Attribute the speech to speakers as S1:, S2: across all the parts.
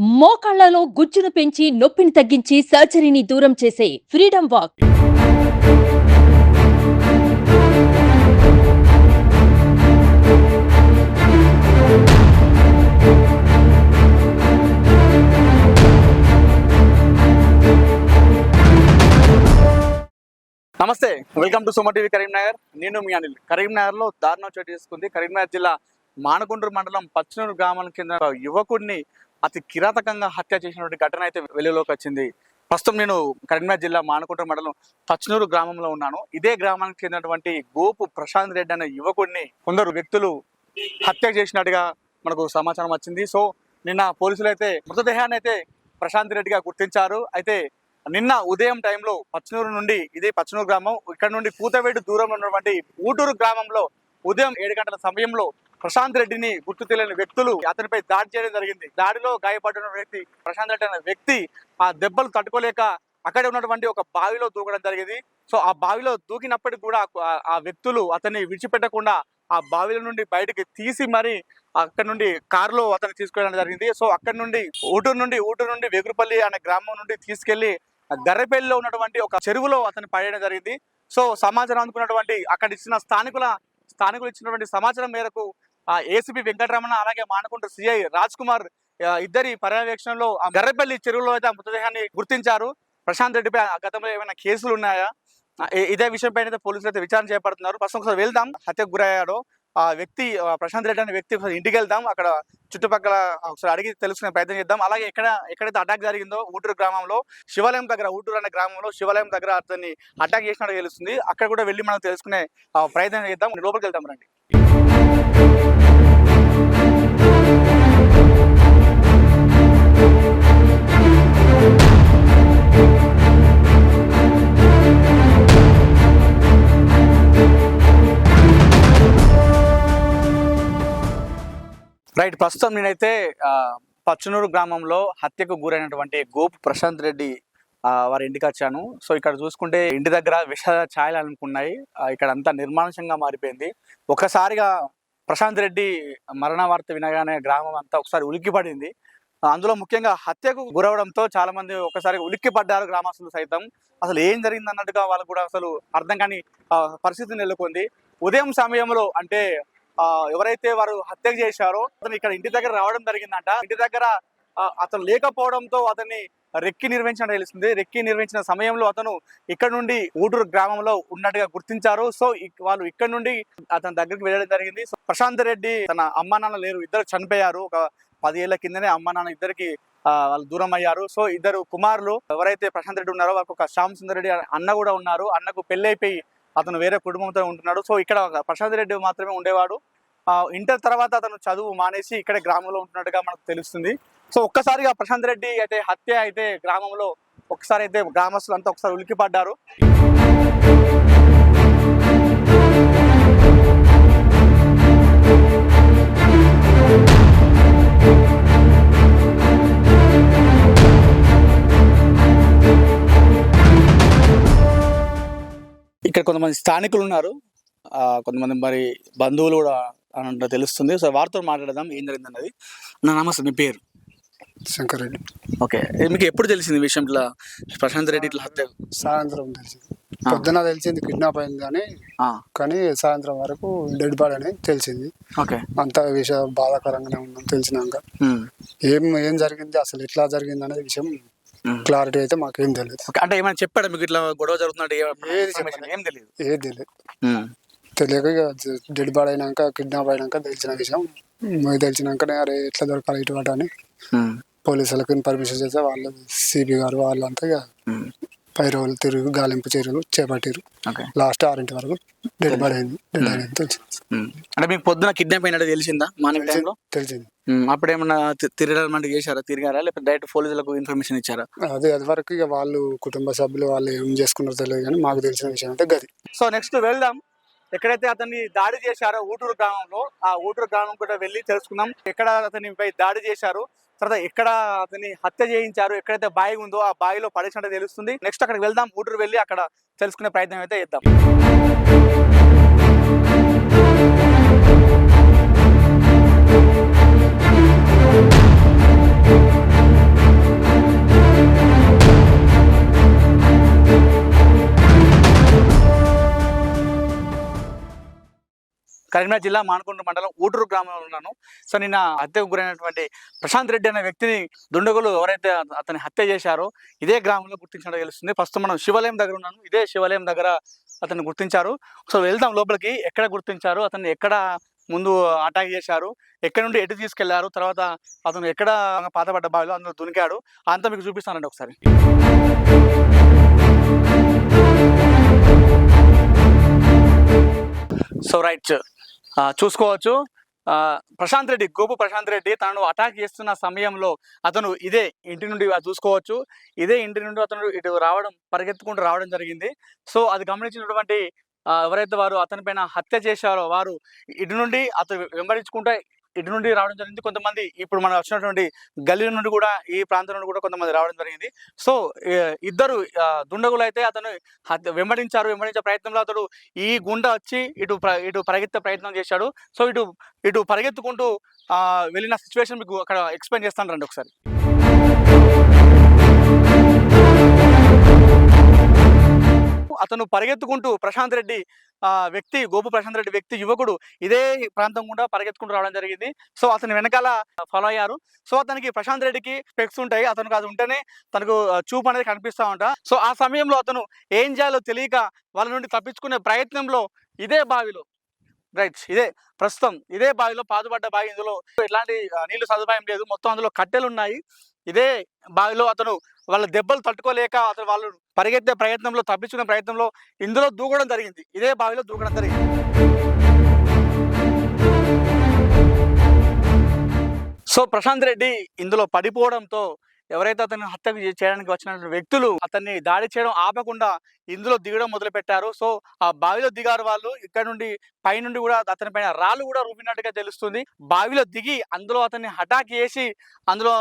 S1: మోకాళ్ళలో గుజ్జును పెంచి నొప్పిని తగ్గించి సర్జరీని దూరం చేసే ఫ్రీడమ్ వాక్.
S2: నమస్తే welcome to Suma TV Karimnagar. నేను మీ అనిల్. కరీంనగర్లో దారుణం చోటు చేసుకుంది. కరీంనగర్ జిల్లా మానగుండ్రు మండలం పచ్చనూరు గ్రామానికి చెందిన యువకుడిని అతి కిరాతకంగా హత్య చేసినటువంటి ఘటన అయితే వెలుగులోకి వచ్చింది. ప్రస్తుతం నేను కరీంనగర్ జిల్లా మానకుంట మండలం పచ్చనూరు గ్రామంలో ఉన్నాను. ఇదే గ్రామానికి చెందినటువంటి గోపు ప్రశాంత్ రెడ్డి అనే యువకుడిని కొందరు వ్యక్తులు హత్య చేసినట్టుగా మనకు సమాచారం వచ్చింది. సో నిన్న పోలీసులు అయితే మృతదేహాన్ని అయితే ప్రశాంత్ రెడ్డిగా గుర్తించారు. అయితే నిన్న ఉదయం టైంలో పచ్చనూరు నుండి ఇది పచ్చనూరు గ్రామం ఇక్కడ నుండి పూతవేడు దూరంలో ఉన్నటువంటి ఊటూరు గ్రామంలో ఉదయం ఏడు గంటల సమయంలో ప్రశాంత్ రెడ్డిని గుర్తు తెలియని వ్యక్తులు అతనిపై దాడి చేయడం జరిగింది. దాడిలో గాయపడిన వ్యక్తి ప్రశాంత్ రెడ్డి అనే వ్యక్తి ఆ దెబ్బలు తట్టుకోలేక అక్కడే ఉన్నటువంటి ఒక బావిలో దూకడం జరిగింది. సో ఆ బావిలో దూకినప్పటికి కూడా ఆ- వ్యక్తులు అతన్ని విడిచిపెట్టకుండా ఆ బావిల నుండి బయటికి తీసి మరి అక్కడ నుండి కారులో అతను తీసుకెళ్ళడం జరిగింది. సో అక్కడ నుండి ఊటూరు నుండి ఊటూరు నుండి వెగురుపల్లి అనే గ్రామం నుండి తీసుకెళ్ళి ఆ గర్రెపల్లిలో ఉన్నటువంటి ఒక చెరువులో అతను పడేయడం జరిగింది. సో సమాచారం అందుకున్నటువంటి అక్కడ ఇచ్చిన స్థానికుల స్థానికులు ఇచ్చినటువంటి సమాచారం మేరకు ఏసీపీ వెంకటరమణ అలాగే మానకుంట సిఐ రాజ్ కుమార్ ఇద్దరి పర్యవేక్షణలో గర్రపల్లి చెరువులో అయితే మృతదేహాన్ని గుర్తించారు. ప్రశాంత్ రెడ్డిపై ఆ గతంలో ఏమైనా కేసులు ఉన్నాయా? ఇదే విషయం పైన అయితే పోలీసులు అయితే విచారణ చేపడుతున్నారు. ప్రస్తుతం ఒకసారి వెళ్దాం. హత్యకు గురయ్యాడు. ఆ వ్యక్తి ప్రశాంత్ రెడ్డి అనే వ్యక్తి ఒకసారి ఇంటికి వెళ్దాం. అక్కడ చుట్టుపక్కల ఒకసారి అడిగి తెలుసుకునే ప్రయత్నం చేద్దాం. అలాగే ఎక్కడ ఎక్కడైతే అటాక్ జరిగిందో ఊటూరు గ్రామంలో శివాలయం దగ్గర ఊటూరు అనే గ్రామంలో శివాలయం దగ్గర అతన్ని అటాక్ చేసినట్టు తెలుస్తుంది. అక్కడ కూడా వెళ్ళి మనం తెలుసుకునే ప్రయత్నం చేద్దాం. లోపలికి వెళ్దాం రండి. రైట్ ప్రస్తుతం నేనైతే పచ్చనూరు గ్రామంలో హత్యకు గురైనటువంటి గోపు ప్రశాంత్ రెడ్డి వారి ఇంటికి వచ్చాను. సో ఇక్కడ చూసుకుంటే ఇంటి దగ్గర విష ఛాయలు అనుకున్నాయి ఇక్కడ అంతా నిర్మానుషంగా మారిపోయింది. ఒకసారిగా ప్రశాంత్ రెడ్డి మరణ వార్త వినగానే గ్రామం అంతా ఒకసారి ఉలిక్కిపడింది. అందులో ముఖ్యంగా హత్యకు గురవడంతో చాలా మంది ఒకసారి ఉలిక్కి పడ్డారు గ్రామస్తులు సైతం. అసలు ఏం జరిగింది అన్నట్టుగా వాళ్ళు కూడా అసలు అర్థం కాని పరిస్థితి నెలకొంది. ఉదయం సమయంలో అంటే ఎవరైతే వారు హత్య చేశారో అతను ఇక్కడ ఇంటి దగ్గర రావడం జరిగిందంట. ఇంటి దగ్గర అతను లేకపోవడంతో అతన్ని రెక్కి నిర్వహించడం తెలుస్తుంది. రెక్కి నిర్వహించిన సమయంలో అతను ఇక్కడ నుండి ఊటూరు గ్రామంలో ఉన్నట్టుగా గుర్తించారు. సో వాళ్ళు ఇక్కడ నుండి అతని దగ్గరికి వెళ్ళడం జరిగింది. సో ప్రశాంత్ రెడ్డి తన అమ్మ నాన్న లేరు. ఇద్దరు చనిపోయారు. ఒక పది కిందనే అమ్మ నాన్న ఇద్దరికి వాళ్ళు దూరం అయ్యారు. సో ఇద్దరు కుమారులు ఎవరైతే ప్రశాంత్ రెడ్డి ఉన్నారో వాళ్ళకు ఒక శ్యామ్ సుందర్ రెడ్డి అన్న కూడా ఉన్నారు. అన్నకు పెళ్ళైపోయి అతను వేరే కుటుంబంతో ఉంటున్నాడు. సో ఇక్కడ ప్రశాంత్ రెడ్డి మాత్రమే ఉండేవాడు. ఇంటర్ తర్వాత అతను చదువు మానేసి ఇక్కడే గ్రామంలో ఉంటున్నట్టుగా మనకు తెలుస్తుంది. సో ఒక్కసారిగా ప్రశాంత్ రెడ్డి అయితే హత్య అయితే గ్రామంలో ఒకసారి అయితే గ్రామస్తులు అంతా ఒకసారి ఉలికిపడ్డారు ఇక్కడ కొంతమంది స్థానికులు ఉన్నారు. కొంతమంది మరి బంధువులు కూడా అన్నట్టు తెలుస్తుంది. సో వారితో మాట్లాడదాం ఏం జరిగింది అన్నది నా నమస్తే మీ పేరు?
S3: శంకర్ రెడ్డి.
S2: ఓకే. మీకు ఎప్పుడు తెలిసింది విషయం ఇట్లా ప్రశాంత్ రెడ్డి ఇట్లా హత్య?
S3: సాయంత్రం తెలిసింది. పొద్దున తెలిసింది కిడ్నాప్ అయింది అని. కానీ సాయంత్రం వరకు డెడ్ బాడీ అని తెలిసింది.
S2: ఓకే.
S3: అంత విషయం బాధాకరంగానే ఉందని తెలిసినాక. ఏం ఏం జరిగింది అసలు ఎట్లా జరిగింది అనేది విషయం. క్లారిటీ అయితే మాకేం తెలియదు
S2: అంటే ఏమైనా చెప్పాడా మీకు ఇట్లా గొడవ జరుగుతున్నట్టు ఏ-
S3: చెప్పలేదు.
S2: ఏం తెలియదు
S3: తెలియదు తెలియక ఇక డెడ్ బాడీ అయినాక కిడ్నాప్ అయినాక తెలిసిన విషయం. తెలిసినాకనే అరే ఎట్లా దొరకాలి ఇటు అటు అని పోలీసులకు పర్మిషన్ చేస్తే వాళ్ళు సిపి గారు వాళ్ళంతా ఇక పై రోజులు తిరుగు గాలింపు చర్యలు చేపట్టారు
S2: ఓకే.
S3: లాస్ట్ ఆరింటి వరకు డెడ్ బాడీ అయింది డెడ్ అయింది తెలిసింది.
S2: అంటే మీకు పొద్దున కిడ్నాప్ అయినట్టు తెలిసిందా మార్నింగ్ టైంలో?
S3: తెలిసింది.
S2: అప్పుడు ఏమన్నా తిరగడం అంటే చేశారా తిరిగారా లేకపోతే డైరెక్ట్ పోలీసులకు ఇన్ఫర్మేషన్ ఇచ్చారా?
S3: అదే అది వరకు ఇక వాళ్ళు కుటుంబ సభ్యులు వాళ్ళు ఏం చేసుకున్నారో తెలియదు కానీ మాకు తెలిసిన విషయం అంటే గది.
S2: సో నెక్స్ట్ వెళ్దాం. ఎక్కడైతే అతన్ని దాడి చేశారో ఊటూరు గ్రామంలో ఆ ఊటూరు గ్రామం కూడా వెళ్ళి తెలుసుకుందాం. ఎక్కడ అతనిపై దాడి చేశారు తర్వాత ఎక్కడ అతన్ని హత్య చేయించారు ఎక్కడైతే బావి ఉందో ఆ బావిలో పడేసినట్టు తెలుస్తుంది. నెక్స్ట్ అక్కడికి వెళ్దాం ఊటూరు వెళ్ళి అక్కడ తెలుసుకునే ప్రయత్నం అయితే చేద్దాం. కరీంనగర్ జిల్లా మానకొండ మండలం ఊటూరు గ్రామంలో ఉన్నాను. సో నిన్న హత్యకు గురైనటువంటి ప్రశాంత్ రెడ్డి అనే వ్యక్తిని దుండగులు ఎవరైతే అతని హత్య చేశారో ఇదే గ్రామంలో గుర్తించడం తెలుస్తుంది. ఫస్ట్ మనం శివాలయం దగ్గర ఉన్నాను. ఇదే శివాలయం దగ్గర అతన్ని గుర్తించారు. సో వెళ్దాం లోపలికి. ఎక్కడ గుర్తించారు? అతన్ని ఎక్కడ ముందు అటాక్ చేశారు? ఎక్కడ నుండి ఎటు తీసుకెళ్ళారు? తర్వాత అతను ఎక్కడ పాతపడ్డ బావిలో అందులో దునికాడు? అంతా మీకు చూపిస్తానండి ఒకసారి. So right. చూసుకోవచ్చు. ఆ, ప్రశాంత్ రెడ్డి గోపు ప్రశాంత్ రెడ్డి తనను అటాక్ చేస్తున్న సమయంలో అతను ఇదే ఇంటి నుండి చూసుకోవచ్చు. ఇదే ఇంటి నుండి అతను ఇటు రావడం పరిగెత్తుకుంటూ రావడం జరిగింది. సో అది గమనించినటువంటి ఎవరైతే వారు అతని పైన హత్య చేశారో వారు ఇటు నుండి అతను వెంబడించుకుంటూ ఇటు నుండి రావడం జరిగింది. కొంతమంది ఇప్పుడు మనం వచ్చినటువంటి గల్లీ నుండి కూడా ఈ ప్రాంతం నుండి కూడా కొంతమంది రావడం జరిగింది. సో ఇద్దరు దుండగులు అయితే అతను వెంబడించారు. వెంబడించే ప్రయత్నంలో అతడు ఈ గుండ వచ్చి ఇటు ప్ర- ఇటు పరిగెత్తే ప్రయత్నం చేశాడు. సో ఇటు ఇటు పరిగెత్తుకుంటూ వెళ్ళిన సిచ్యువేషన్ మీకు అక్కడ ఎక్స్ప్లెయిన్ చేస్తాను రండి ఒకసారి. అతను పరిగెత్తుకుంటూ ప్రశాంత్ రెడ్డి వ్యక్తి గోపు ప్రశాంత్ రెడ్డి వ్యక్తి యువకుడు ఇదే ప్రాంతం గుండా పరిగెత్తుకుంటూ రావడం జరిగింది. సో అతని వెనకాల ఫాలో అయ్యారు. సో అతనికి ప్రశాంత్ రెడ్డికి స్పెక్స్ ఉంటాయి. అతనికి అది ఉంటేనే తనకు చూపు అనేది కనిపిస్తా ఉంట. సో ఆ సమయంలో అతను ఏం చేయాలో తెలియక వాళ్ళ నుండి తప్పించుకునే ప్రయత్నంలో ఇదే బావిలో రైట్ ఇదే ప్రస్తుతం ఇదే బావిలో పాదుపడ్డ బావి. ఇందులో ఎలాంటి నీళ్ళు సదుపాయం లేదు. మొత్తం అందులో కట్టెలు ఉన్నాయి. ఇదే బావిలో అతను వాళ్ళ దెబ్బలు తట్టుకోలేక అతను వాళ్ళు పరిగెత్తే ప్రయత్నంలో తప్పించుకునే ప్రయత్నంలో ఇందులో దూకడం జరిగింది. ఇదే బావిలో దూకడం జరిగింది. సో ప్రశాంత్ రెడ్డి ఇందులో పడిపోవడంతో ఎవరైతే అతను హత్య చేయడానికి వచ్చిన వ్యక్తులు అతన్ని దాడి చేయడం ఆపకుండా ఇందులో దిగడం మొదలు పెట్టారు సో ఆ బావిలో దిగారు వాళ్ళు. ఇక్కడ నుండి పైనుండి కూడా అతని పైన రాళ్ళు కూడా రూపినట్టుగా తెలుస్తుంది. బావిలో దిగి అందులో అతన్ని హఠాక్ చేసి అందులో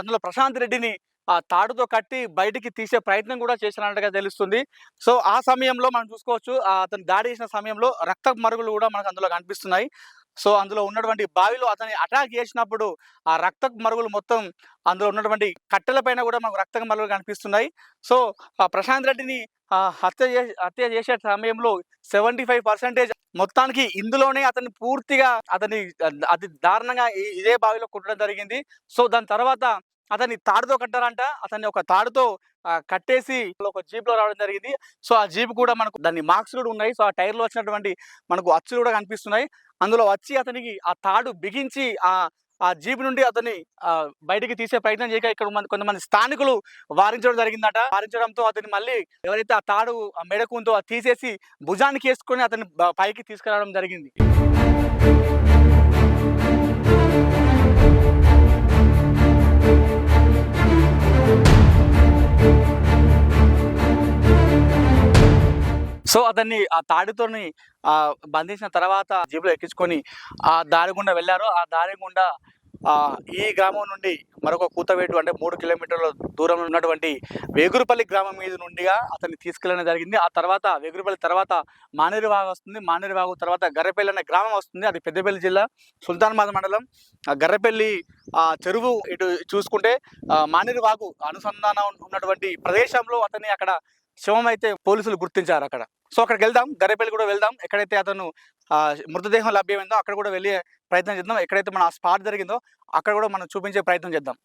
S2: అందులో ప్రశాంత్ రెడ్డిని ఆ తాడుతో కట్టి బయటికి తీసే ప్రయత్నం కూడా చేసినట్టుగా తెలుస్తుంది. సో ఆ సమయంలో మనం చూసుకోవచ్చు ఆ అతను దాడి చేసిన సమయంలో రక్త మరుగులు కూడా మనకు అందులో కనిపిస్తున్నాయి. సో అందులో ఉన్నటువంటి బావిలో అతన్ని అటాక్ చేసినప్పుడు ఆ రక్త మరుగులు మొత్తం అందులో ఉన్నటువంటి కట్టెల పైన కూడా మనకు రక్త మరుగులు కనిపిస్తున్నాయి. సో ఆ ప్రశాంత్ రెడ్డిని హత్య చే- హత్య చేసే సమయంలో సెవెంటీ ఫైవ్ పర్సెంటేజ్ మొత్తానికి ఇందులోనే అతన్ని పూర్తిగా అతని అతి దారుణంగా ఇదే బావిలో కుట్టడం జరిగింది. సో దాని తర్వాత అతన్ని తాడుతో కట్టారంట. అతన్ని ఒక తాడుతో కట్టేసి ఒక జీప్లో రావడం జరిగింది. సో ఆ జీప్ కూడా మనకు దాని మార్క్స్ కూడా ఉన్నాయి. సో ఆ టైర్లో వచ్చినటువంటి మనకు అచ్చులు కూడా కనిపిస్తున్నాయి. అందులో వచ్చి అతనికి ఆ తాడు బిగించి ఆ ఆ జీపు నుండి అతన్ని ఆ, బయటికి తీసే ప్రయత్నం చేయక ఇక్కడ కొంతమంది స్థానికులు వారించడం జరిగిందట. వారించడంతో అతని మళ్ళీ ఎవరైతే ఆ తాడు ఆ అది తీసేసి భుజానికి వేసుకొని అతన్ని పైకి తీసుకురావడం జరిగింది. సో అతన్ని ఆ తాడుతోని ఆ బంధించిన తర్వాత జీబులో ఎక్కించుకొని ఆ దారి గుండా వెళ్ళారు. ఆ దారి గుండా ఆ ఈ గ్రామం నుండి మరొక కూతవేటు అంటే మూడు కిలోమీటర్ల దూరంలో ఉన్నటువంటి వేగురుపల్లి గ్రామం మీద నుండిగా అతన్ని తీసుకెళ్ళడం జరిగింది. ఆ తర్వాత వేగురుపల్లి తర్వాత మానేరువాగు వస్తుంది. మానేరువాగు తర్వాత గర్రపల్లి అనే గ్రామం వస్తుంది. అది పెద్దపల్లి జిల్లా సుల్తాన్బాద్ మండలం. ఆ గర్రెపల్లి ఆ చెరువు ఇటు చూసుకుంటే మానేరు వాగు అనుసంధానం ఉన్నటువంటి ప్రదేశంలో అతన్ని అక్కడ శవం అయితే పోలీసులు గుర్తించారు అక్కడ. సో అక్కడికి వెళ్దాం. గరేపల్లి కూడా వెళ్దాం. ఎక్కడైతే అతను మృతదేహం లభ్యమైందో అక్కడ కూడా వెళ్ళే ప్రయత్నం చేద్దాం. ఎక్కడైతే మన ఆ స్పాట్ జరిగిందో అక్కడ కూడా మనం చూపించే ప్రయత్నం చేద్దాం.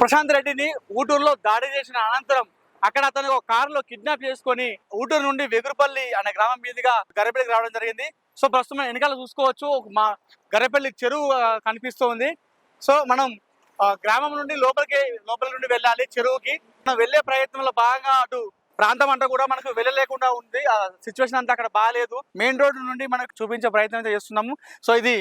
S2: ప్రశాంత్ రెడ్డిని ఊటూరులో దాడి చేసిన అనంతరం అక్కడ అతను ఒక కారులో కిడ్నాప్ చేసుకొని ఊటూరు నుండి వెగురుపల్లి అనే గ్రామం మీదుగా గరపల్లికి రావడం జరిగింది. సో ప్రస్తుతం వెనకాల చూసుకోవచ్చు మా గరపల్లి చెరువు కనిపిస్తుంది. సో మనం గ్రామం నుండి లోపలికి లోపల నుండి వెళ్ళాలి చెరువుకి. మనం వెళ్ళే ప్రయత్నంలో బాగా అటు ప్రాంతం అంతా కూడా మనకు వెళ్ళలేకుండా ఉంది. ఆ సిచ్యువేషన్ అంతా అక్కడ బాగాలేదు మెయిన్ రోడ్ నుండి మనకు చూపించే ప్రయత్నం అయితే చేస్తున్నాము. సో ఇది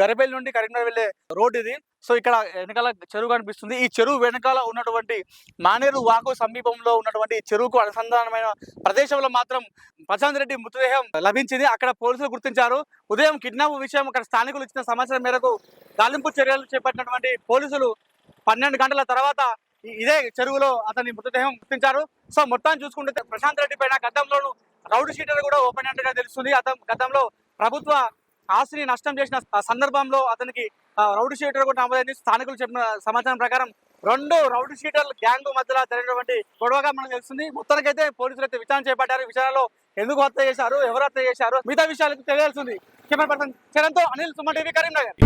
S2: గరిపల్లి నుండి కరీంనగర్ వెళ్ళే రోడ్ ఇది. సో ఇక్కడ వెనకాల చెరువు కనిపిస్తుంది. ఈ చెరువు వెనకాల ఉన్నటువంటి మానేరు వాకు సమీపంలో ఉన్నటువంటి ఈ చెరువుకు అనుసంధానమైన ప్రదేశంలో మాత్రం ప్రశాంత్ రెడ్డి మృతదేహం లభించింది. అక్కడ పోలీసులు గుర్తించారు. ఉదయం కిడ్నాప్ విషయం అక్కడ స్థానికులు ఇచ్చిన సమాచారం మేరకు గాలింపు చర్యలు చేపట్టినటువంటి పోలీసులు పన్నెండు గంటల తర్వాత ఇదే చెరువులో అతని మృతదేహం గుర్తించారు. సో మొత్తాన్ని చూసుకుంటే ప్రశాంత్ రెడ్డి పైన గతంలోను రౌడ్ షీటర్ కూడా ఓపెన్ అయినట్టుగా తెలుస్తుంది. అతను గతంలో ప్రభుత్వ ఆస్తిని నష్టం చేసిన సందర్భంలో అతనికి రౌడీ షీటర్ కూడా నమోదైంది. స్థానికులు చెప్పిన సమాచారం ప్రకారం రెండు రౌడీ షీటర్ల గ్యాంగ్ మధ్యలో జరిగినటువంటి గొడవగా మనకు తెలుస్తుంది. మొత్తానికైతే పోలీసులు అయితే విచారణ చేపట్టారు. ఈ ఎందుకు హత్య చేశారు? ఎవరు హత్య చేశారు? మిగతా విషయాలకు తెలియాల్సింది కెమెరా పర్సన్ చరణ్తో అనిల్ సుమన్ టీవీ కరీంనగర్.